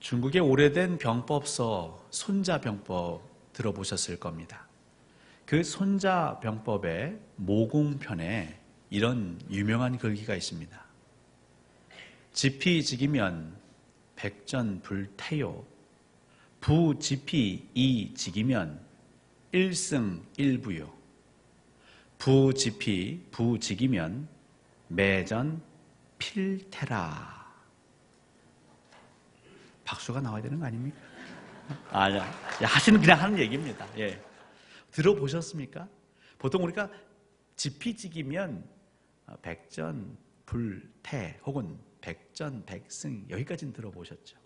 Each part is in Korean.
중국의 오래된 병법서 손자병법 들어보셨을 겁니다. 그 손자병법의 모공편에 이런 유명한 글귀가 있습니다. 지피지기면 백전불태요 부지피 이지기면 일승일부요 부지피 부지기면 매전 필테라 박수가 나와야 되는 거 아닙니까? 아니야. 하시는 그냥 하는 얘기입니다. 예. 들어보셨습니까? 보통 우리가 지피지기면 어, 백전 불태 혹은 백전 백승 여기까지는 들어보셨죠.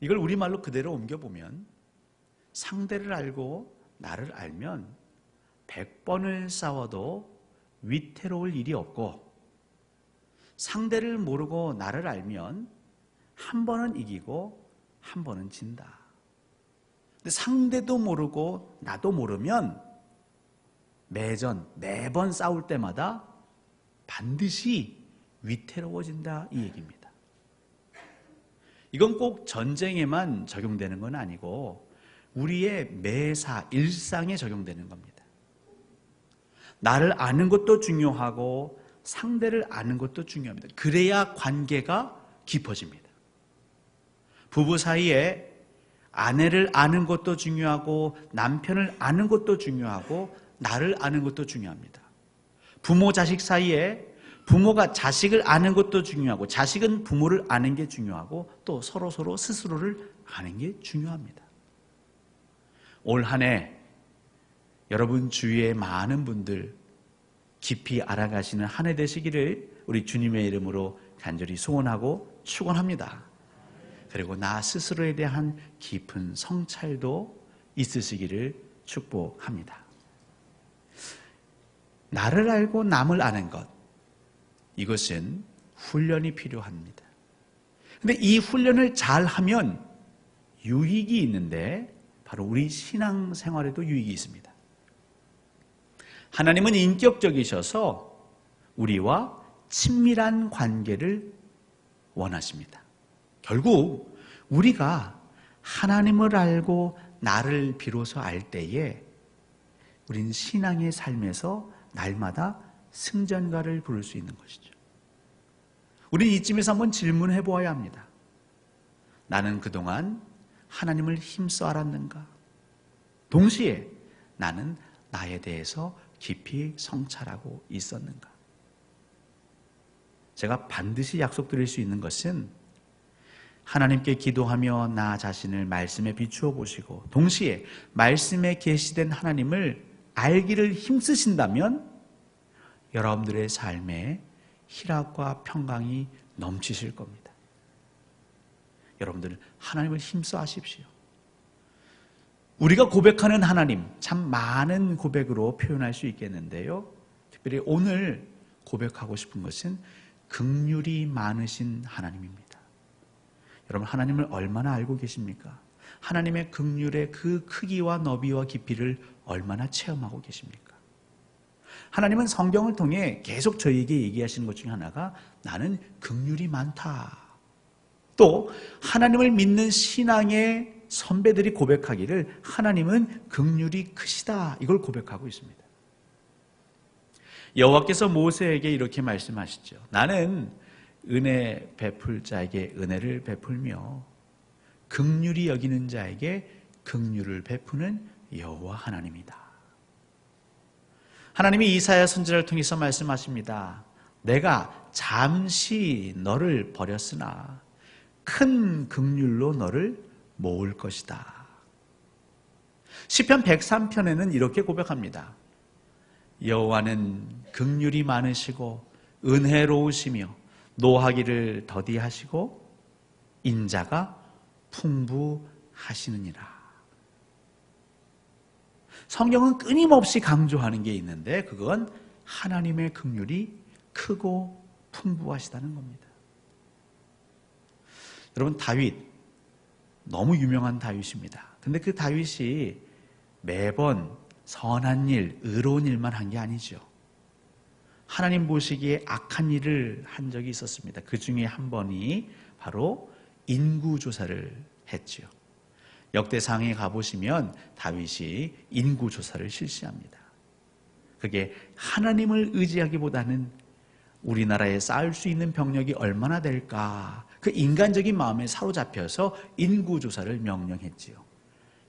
이걸 우리말로 그대로 옮겨보면 상대를 알고 나를 알면 백번을 싸워도 위태로울 일이 없고 상대를 모르고 나를 알면 한 번은 이기고 한 번은 진다. 근데 상대도 모르고 나도 모르면 매전 매번 싸울 때마다 반드시 위태로워진다 이 얘기입니다. 이건 꼭 전쟁에만 적용되는 건 아니고 우리의 매사 일상에 적용되는 겁니다. 나를 아는 것도 중요하고 상대를 아는 것도 중요합니다. 그래야 관계가 깊어집니다. 부부 사이에 아내를 아는 것도 중요하고 남편을 아는 것도 중요하고 나를 아는 것도 중요합니다. 부모 자식 사이에 부모가 자식을 아는 것도 중요하고 자식은 부모를 아는 게 중요하고 또 서로 서로 스스로를 아는 게 중요합니다. 올 한 해 여러분 주위에 많은 분들 깊이 알아가시는 한 해 되시기를 우리 주님의 이름으로 간절히 소원하고 축원합니다. 그리고 나 스스로에 대한 깊은 성찰도 있으시기를 축복합니다. 나를 알고 남을 아는 것, 이것은 훈련이 필요합니다. 근데 이 훈련을 잘 하면 유익이 있는데 바로 우리 신앙 생활에도 유익이 있습니다. 하나님은 인격적이셔서 우리와 친밀한 관계를 원하십니다. 결국 우리가 하나님을 알고 나를 비로소 알 때에 우리는 신앙의 삶에서 날마다 승전가를 부를 수 있는 것이죠. 우리는 이쯤에서 한번 질문해 보아야 합니다. 나는 그동안 하나님을 힘써 알았는가? 동시에 나는 나에 대해서 깊이 성찰하고 있었는가? 제가 반드시 약속드릴 수 있는 것은 하나님께 기도하며 나 자신을 말씀에 비추어 보시고 동시에 말씀에 계시된 하나님을 알기를 힘쓰신다면 여러분들의 삶에 희락과 평강이 넘치실 겁니다. 여러분들 하나님을 힘써 하십시오. 우리가 고백하는 하나님 참 많은 고백으로 표현할 수 있겠는데요. 특별히 오늘 고백하고 싶은 것은 극률이 많으신 하나님입니다. 여러분 하나님을 얼마나 알고 계십니까? 하나님의 극률의 그 크기와 너비와 깊이를 얼마나 체험하고 계십니까? 하나님은 성경을 통해 계속 저희에게 얘기하시는 것 중에 하나가 나는 극률이 많다. 또 하나님을 믿는 신앙의 선배들이 고백하기를 하나님은 극률이 크시다. 이걸 고백하고 있습니다. 여호와께서 모세에게 이렇게 말씀하시죠. 나는 은혜 베풀 자에게 은혜를 베풀며 극률이 여기는 자에게 극률을 베푸는 여호와 하나님이다. 하나님이 이사야 선지자를 통해서 말씀하십니다. 내가 잠시 너를 버렸으나 큰 극률로 너를 모을 것이다. 시편 103편에는 이렇게 고백합니다. 여호와는 극률이 많으시고 은혜로우시며 노하기를 더디하시고 인자가 풍부하시느니라. 성경은 끊임없이 강조하는 게 있는데 그건 하나님의 긍휼이 크고 풍부하시다는 겁니다. 여러분 다윗 너무 유명한 다윗입니다. 근데 그 다윗이 매번 선한 일, 의로운 일만 한 게 아니죠. 하나님 보시기에 악한 일을 한 적이 있었습니다. 그 중에 한 번이 바로 인구 조사를 했지요. 역대상에 가보시면 다윗이 인구 조사를 실시합니다. 그게 하나님을 의지하기보다는 우리나라에 쌓을 수 있는 병력이 얼마나 될까? 그 인간적인 마음에 사로잡혀서 인구 조사를 명령했지요.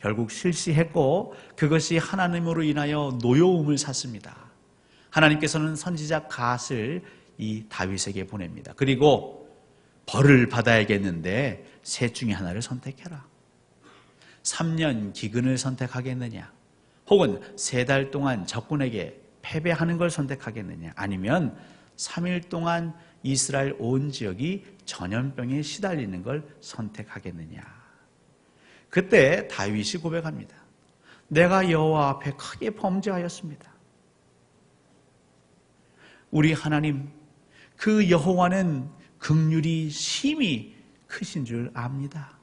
결국 실시했고 그것이 하나님으로 인하여 노여움을 샀습니다. 하나님께서는 선지자 갓을 이 다윗에게 보냅니다. 그리고 벌을 받아야겠는데 셋 중에 하나를 선택해라. 3년 기근을 선택하겠느냐? 혹은 세 달 동안 적군에게 패배하는 걸 선택하겠느냐? 아니면 3일 동안 이스라엘 온 지역이 전염병에 시달리는 걸 선택하겠느냐? 그때 다윗이 고백합니다. 내가 여호와 앞에 크게 범죄하였습니다. 우리 하나님 그 여호와는 극률이 심히 크신 줄 압니다.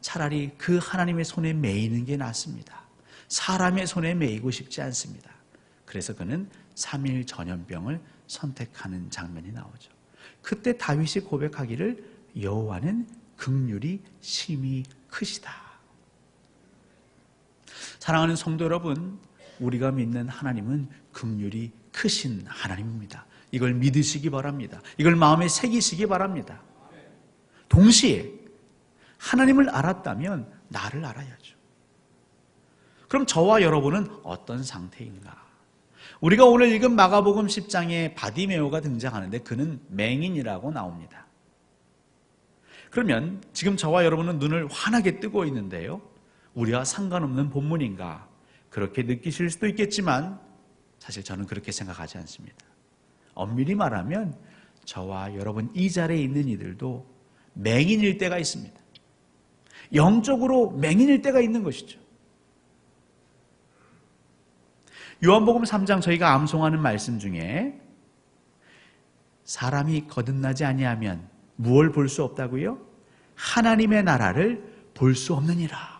차라리 그 하나님의 손에 매이는 게 낫습니다. 사람의 손에 매이고 싶지 않습니다. 그래서 그는 3일 전염병을 선택하는 장면이 나오죠. 그때 다윗이 고백하기를 여호와는 극률이 심히 크시다. 사랑하는 성도 여러분, 우리가 믿는 하나님은 극률이 크신 하나님입니다. 이걸 믿으시기 바랍니다. 이걸 마음에 새기시기 바랍니다. 동시에 하나님을 알았다면 나를 알아야죠. 그럼 저와 여러분은 어떤 상태인가? 우리가 오늘 읽은 마가복음 10장에 바디메오가 등장하는데 그는 맹인이라고 나옵니다. 그러면 지금 저와 여러분은 눈을 환하게 뜨고 있는데요. 우리와 상관없는 본문인가? 그렇게 느끼실 수도 있겠지만 사실 저는 그렇게 생각하지 않습니다. 엄밀히 말하면 저와 여러분 이 자리에 있는 이들도 맹인일 때가 있습니다. 영적으로 맹인일 때가 있는 것이죠. 요한복음 3장 저희가 암송하는 말씀 중에 사람이 거듭나지 아니하면 무엇을 볼 수 없다고요? 하나님의 나라를 볼 수 없느니라.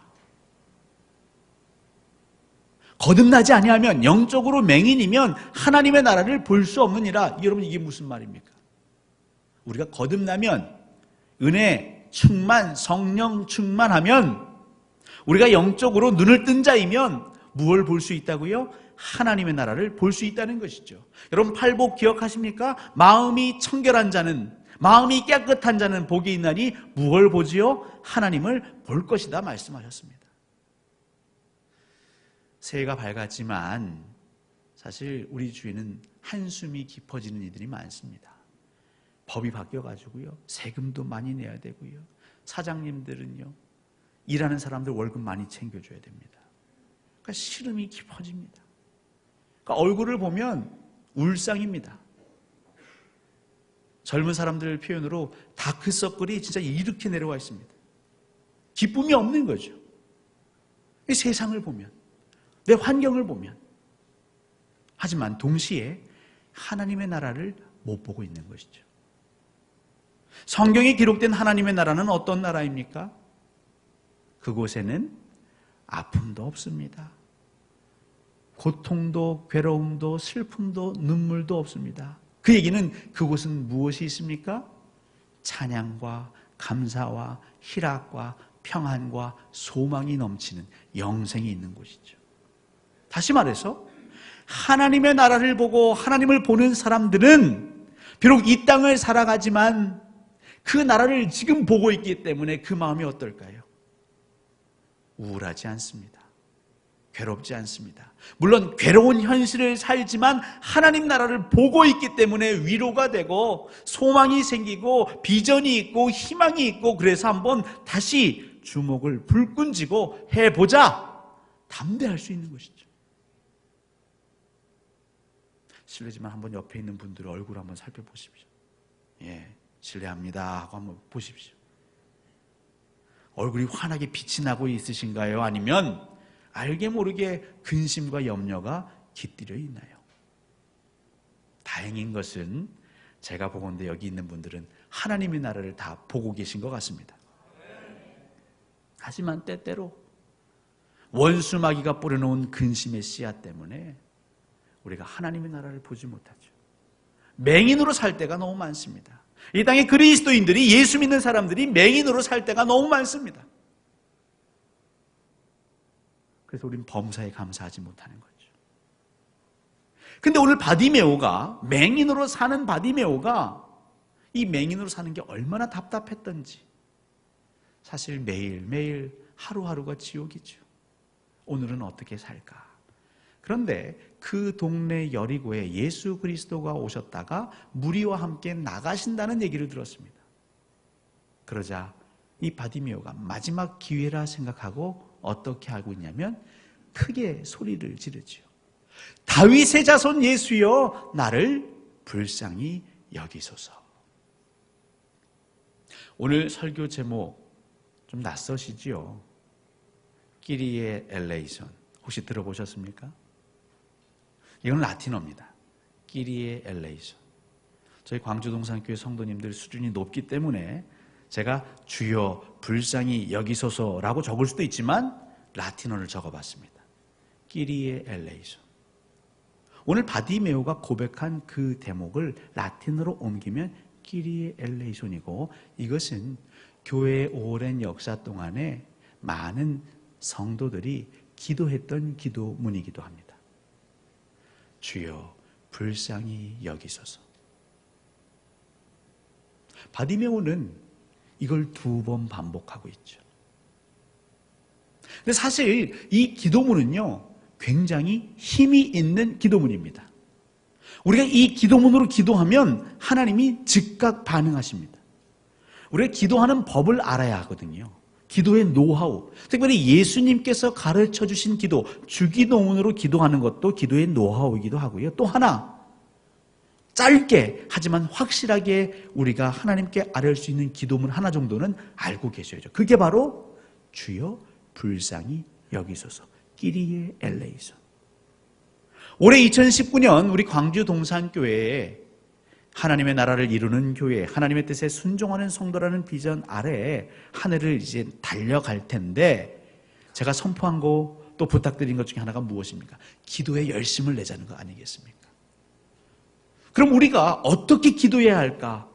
거듭나지 아니하면 영적으로 맹인이면 하나님의 나라를 볼 수 없느니라. 여러분 이게 무슨 말입니까? 우리가 거듭나면 은혜 충만 성령 충만하면 우리가 영적으로 눈을 뜬 자이면 무엇을 볼 수 있다고요? 하나님의 나라를 볼 수 있다는 것이죠. 여러분 팔복 기억하십니까? 마음이 청결한 자는 마음이 깨끗한 자는 복이 있나니 무엇을 보지요? 하나님을 볼 것이다 말씀하셨습니다. 새해가 밝았지만 사실 우리 주위는 한숨이 깊어지는 이들이 많습니다. 법이 바뀌어가지고요. 세금도 많이 내야 되고요. 사장님들은요. 일하는 사람들 월급 많이 챙겨줘야 됩니다. 그러니까 시름이 깊어집니다. 그러니까 얼굴을 보면 울상입니다. 젊은 사람들 표현으로 다크서클이 진짜 이렇게 내려와 있습니다. 기쁨이 없는 거죠. 세상을 보면, 내 환경을 보면. 하지만 동시에 하나님의 나라를 못 보고 있는 것이죠. 성경에 기록된 하나님의 나라는 어떤 나라입니까? 그곳에는 아픔도 없습니다. 고통도 괴로움도 슬픔도 눈물도 없습니다. 그 얘기는 그곳은 무엇이 있습니까? 찬양과 감사와 희락과 평안과 소망이 넘치는 영생이 있는 곳이죠. 다시 말해서 하나님의 나라를 보고 하나님을 보는 사람들은 비록 이 땅을 살아가지만 그 나라를 지금 보고 있기 때문에 그 마음이 어떨까요? 우울하지 않습니다. 괴롭지 않습니다. 물론 괴로운 현실을 살지만 하나님 나라를 보고 있기 때문에 위로가 되고 소망이 생기고 비전이 있고 희망이 있고 그래서 한번 다시 주목을 불끈 쥐고 해보자 담대할 수 있는 것이죠. 실례지만 한번 옆에 있는 분들의 얼굴 한번 살펴보십시오. 예, 실례합니다 하고 한번 보십시오. 얼굴이 환하게 빛이 나고 있으신가요? 아니면 알게 모르게 근심과 염려가 깃들여 있나요? 다행인 것은 제가 보건대 여기 있는 분들은 하나님의 나라를 다 보고 계신 것 같습니다. 하지만 때때로 원수마귀가 뿌려놓은 근심의 씨앗 때문에 우리가 하나님의 나라를 보지 못하죠. 맹인으로 살 때가 너무 많습니다. 이 땅에 그리스도인들이 예수 믿는 사람들이 맹인으로 살 때가 너무 많습니다. 그래서 우린 범사에 감사하지 못하는 거죠. 근데 오늘 바디메오가 맹인으로 사는 바디메오가 이 맹인으로 사는 게 얼마나 답답했던지 사실 매일매일 하루하루가 지옥이죠. 오늘은 어떻게 살까? 그런데 그 동네 여리고에 예수 그리스도가 오셨다가 무리와 함께 나가신다는 얘기를 들었습니다. 그러자 이 바디메오가 마지막 기회라 생각하고 어떻게 하고 있냐면 크게 소리를 지르지요. 다윗의 자손 예수여 나를 불쌍히 여기소서. 오늘 설교 제목 좀 낯서시지요? 끼리의 엘레이션 혹시 들어보셨습니까? 이건 라틴어입니다. 끼리의 엘레이션. 저희 광주동산교회 성도님들 수준이 높기 때문에 제가 주여 불쌍히 여기소서라고 적을 수도 있지만 라틴어를 적어봤습니다. 끼리의 엘레이션. 오늘 바디메오가 고백한 그 대목을 라틴어로 옮기면 끼리의 엘레이션이고 이것은 교회의 오랜 역사 동안에 많은 성도들이 기도했던 기도문이기도 합니다. 주여 불쌍히 여기소서. 바디메오는 이걸 두 번 반복하고 있죠. 근데 사실 이 기도문은요, 굉장히 힘이 있는 기도문입니다. 우리가 이 기도문으로 기도하면 하나님이 즉각 반응하십니다. 우리가 기도하는 법을 알아야 하거든요. 기도의 노하우. 특별히 예수님께서 가르쳐 주신 기도, 주기도문으로 기도하는 것도 기도의 노하우이기도 하고요. 또 하나, 짧게 하지만 확실하게 우리가 하나님께 아뢰 수 있는 기도문 하나 정도는 알고 계셔야죠. 그게 바로 주여 불쌍히 여기소서. 끼리의 엘레이선. 올해 2019년 우리 광주 동산교회에 하나님의 나라를 이루는 교회, 하나님의 뜻에 순종하는 성도라는 비전 아래에 한 해를 이제 달려갈 텐데 제가 선포한 거 또 부탁드린 것 중에 하나가 무엇입니까? 기도에 열심을 내자는 거 아니겠습니까? 그럼 우리가 어떻게 기도해야 할까?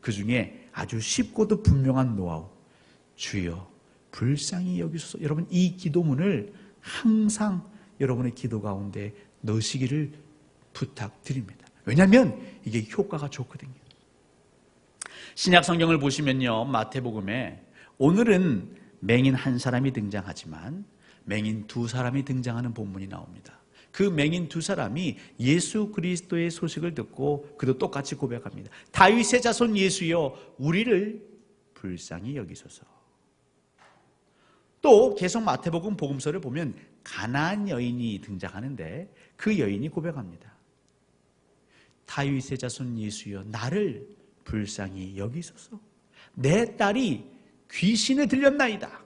그 중에 아주 쉽고도 분명한 노하우. 주여, 불쌍히 여기소서. 여러분, 이 기도문을 항상 여러분의 기도 가운데 넣으시기를 부탁드립니다. 왜냐하면 이게 효과가 좋거든요. 신약 성경을 보시면요. 마태복음에 오늘은 맹인 한 사람이 등장하지만 맹인 두 사람이 등장하는 본문이 나옵니다. 그 맹인 두 사람이 예수 그리스도의 소식을 듣고 그도 똑같이 고백합니다. 다윗의 자손 예수여 우리를 불쌍히 여기소서. 또 계속 마태복음 복음서를 보면 가나안 여인이 등장하는데 그 여인이 고백합니다. 다윗의 자손 예수여 나를 불쌍히 여기소서. 내 딸이 귀신에 들렸나이다.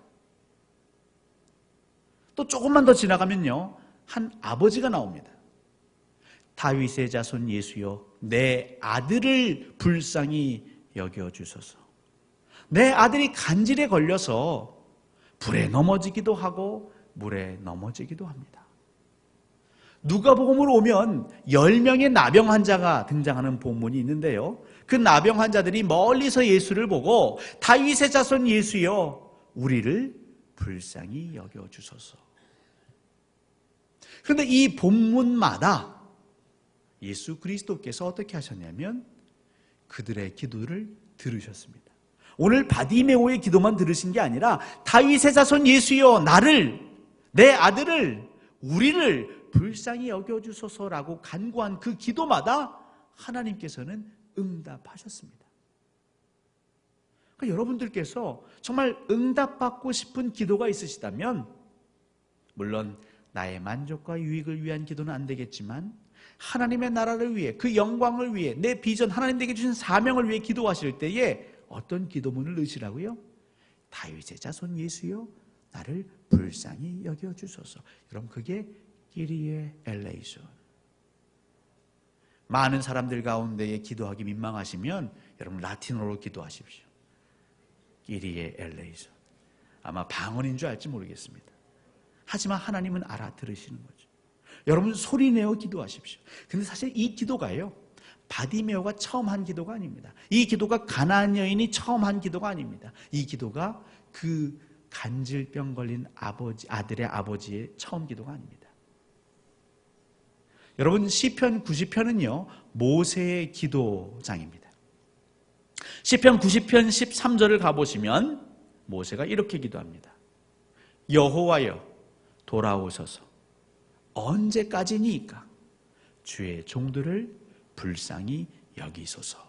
또 조금만 더 지나가면요. 한 아버지가 나옵니다. 다윗의 자손 예수여 내 아들을 불쌍히 여겨 주소서. 내 아들이 간질에 걸려서 불에 넘어지기도 하고 물에 넘어지기도 합니다. 누가복음으로 오면 10명의 나병 환자가 등장하는 본문이 있는데요. 그 나병 환자들이 멀리서 예수를 보고 다윗의 자손 예수여 우리를 불쌍히 여겨 주소서. 그런데 이 본문마다 예수 그리스도께서 어떻게 하셨냐면 그들의 기도를 들으셨습니다. 오늘 바디메오의 기도만 들으신 게 아니라 다윗의 자손 예수여 나를 내 아들을 우리를 불쌍히 여겨 주소서라고 간구한 그 기도마다 하나님께서는 응답하셨습니다. 그러니까 여러분들께서 정말 응답받고 싶은 기도가 있으시다면 물론 나의 만족과 유익을 위한 기도는 안 되겠지만 하나님의 나라를 위해 그 영광을 위해 내 비전 하나님에게 주신 사명을 위해 기도하실 때에 어떤 기도문을 넣으시라고요? 다윗의 자손 예수여 나를 불쌍히 여겨 주소서. 여러분 그게 끼리의 엘레이션. 많은 사람들 가운데에 기도하기 민망하시면 여러분 라틴어로 기도하십시오. 끼리의 엘레이션. 아마 방언인 줄 알지 모르겠습니다. 하지만 하나님은 알아들으시는 거죠. 여러분 소리 내어 기도하십시오. 근데 사실 이 기도가요. 바디메오가 처음 한 기도가 아닙니다. 이 기도가 가나안 여인이 처음 한 기도가 아닙니다. 이 기도가 그 간질병 걸린 아버지 아들의 아버지의 처음 기도가 아닙니다. 여러분 시편 90편은요 모세의 기도장입니다. 시편 90편 13절을 가보시면 모세가 이렇게 기도합니다. 여호와여 돌아오소서 언제까지니까 주의 종들을 불쌍히 여기소서.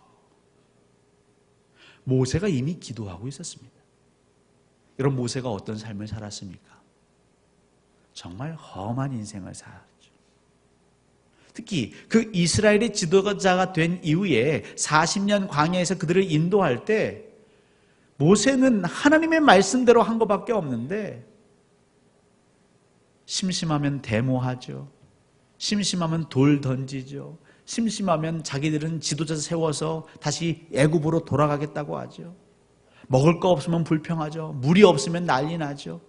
모세가 이미 기도하고 있었습니다. 여러분 모세가 어떤 삶을 살았습니까? 정말 험한 인생을 살았죠. 특히 그 이스라엘의 지도자가 된 이후에 40년 광야에서 그들을 인도할 때 모세는 하나님의 말씀대로 한 것밖에 없는데 심심하면 데모하죠. 심심하면 돌 던지죠. 심심하면 자기들은 지도자 세워서 다시 애굽으로 돌아가겠다고 하죠. 먹을 거 없으면 불평하죠. 물이 없으면 난리 나죠.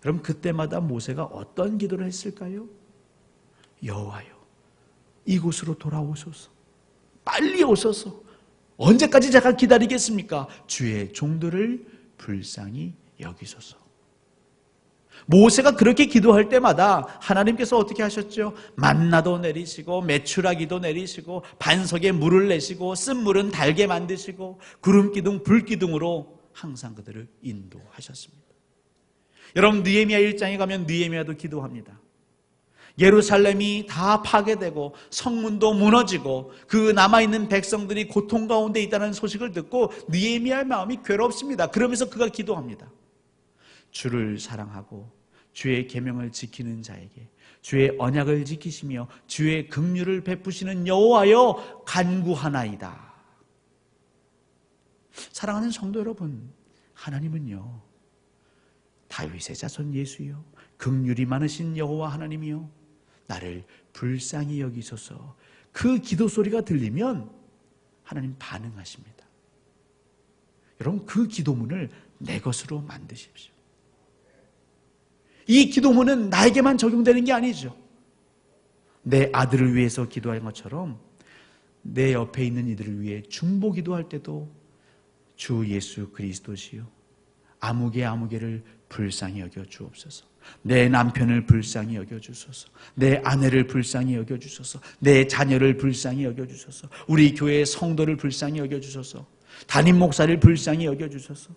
그럼 그때마다 모세가 어떤 기도를 했을까요? 여호와여, 이곳으로 돌아오소서. 빨리 오소서. 언제까지 제가 기다리겠습니까? 주의 종들을 불쌍히 여기소서. 모세가 그렇게 기도할 때마다 하나님께서 어떻게 하셨죠? 만나도 내리시고 메추라기도 내리시고 반석에 물을 내시고 쓴 물은 달게 만드시고 구름 기둥 불 기둥으로 항상 그들을 인도하셨습니다. 여러분 느헤미야 1장에 가면 느헤미야도 기도합니다. 예루살렘이 다 파괴되고 성문도 무너지고 그 남아 있는 백성들이 고통 가운데 있다는 소식을 듣고 느헤미야의 마음이 괴롭습니다. 그러면서 그가 기도합니다. 주를 사랑하고 주의 계명을 지키는 자에게 주의 언약을 지키시며 주의 긍휼을 베푸시는 여호와여 간구하나이다. 사랑하는 성도 여러분, 하나님은요 다윗의 자손 예수요 긍휼이 많으신 여호와 하나님이요 나를 불쌍히 여기소서. 그 기도 소리가 들리면 하나님 반응하십니다. 여러분 그 기도문을 내 것으로 만드십시오. 이 기도문은 나에게만 적용되는 게 아니죠. 내 아들을 위해서 기도할 것처럼 내 옆에 있는 이들을 위해 중보 기도할 때도 주 예수 그리스도시요. 아무개 아무개를 불쌍히 여겨 주옵소서. 내 남편을 불쌍히 여겨 주소서. 내 아내를 불쌍히 여겨 주소서. 내 자녀를 불쌍히 여겨 주소서. 우리 교회의 성도를 불쌍히 여겨 주소서. 담임 목사를 불쌍히 여겨 주소서.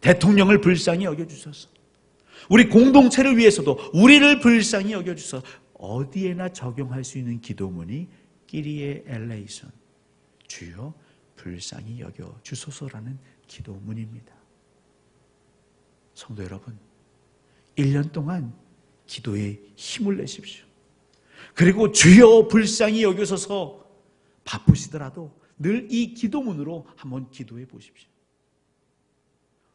대통령을 불쌍히 여겨 주소서. 우리 공동체를 위해서도 우리를 불쌍히 여겨 주소서. 어디에나 적용할 수 있는 기도문이 끼리의 엘레이션. 주여 불쌍히 여겨 주소서라는 기도문입니다. 성도 여러분, 1년 동안 기도에 힘을 내십시오. 그리고 주여 불쌍히 여기소서 바쁘시더라도 늘 이 기도문으로 한번 기도해 보십시오.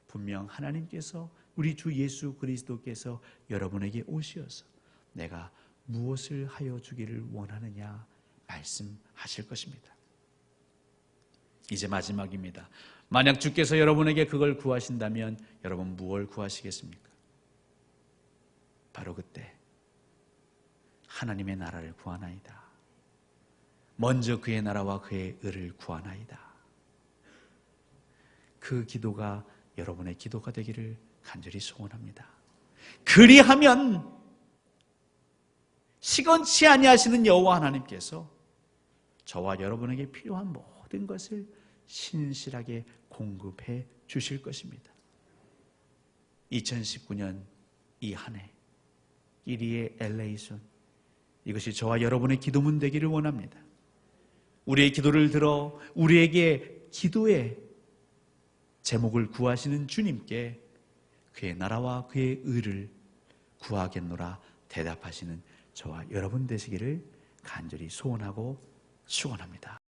분명 하나님께서 우리 주 예수 그리스도께서 여러분에게 오시어서 내가 무엇을 하여 주기를 원하느냐 말씀하실 것입니다. 이제 마지막입니다. 만약 주께서 여러분에게 그걸 구하신다면 여러분 무엇을 구하시겠습니까? 바로 그때 하나님의 나라를 구하나이다. 먼저 그의 나라와 그의 의를 구하나이다. 그 기도가 여러분의 기도가 되기를 간절히 소원합니다. 그리하면 시건치 아니하시는 여호와 하나님께서 저와 여러분에게 필요한 모든 것을 신실하게 공급해 주실 것입니다. 2019년 이 한 해, 1위의 엘레이손, 이것이 저와 여러분의 기도문 되기를 원합니다. 우리의 기도를 들어 우리에게 기도의 제목을 구하시는 주님께 그의 나라와 그의 의를 구하겠노라 대답하시는 저와 여러분 되시기를 간절히 소원하고 축원합니다.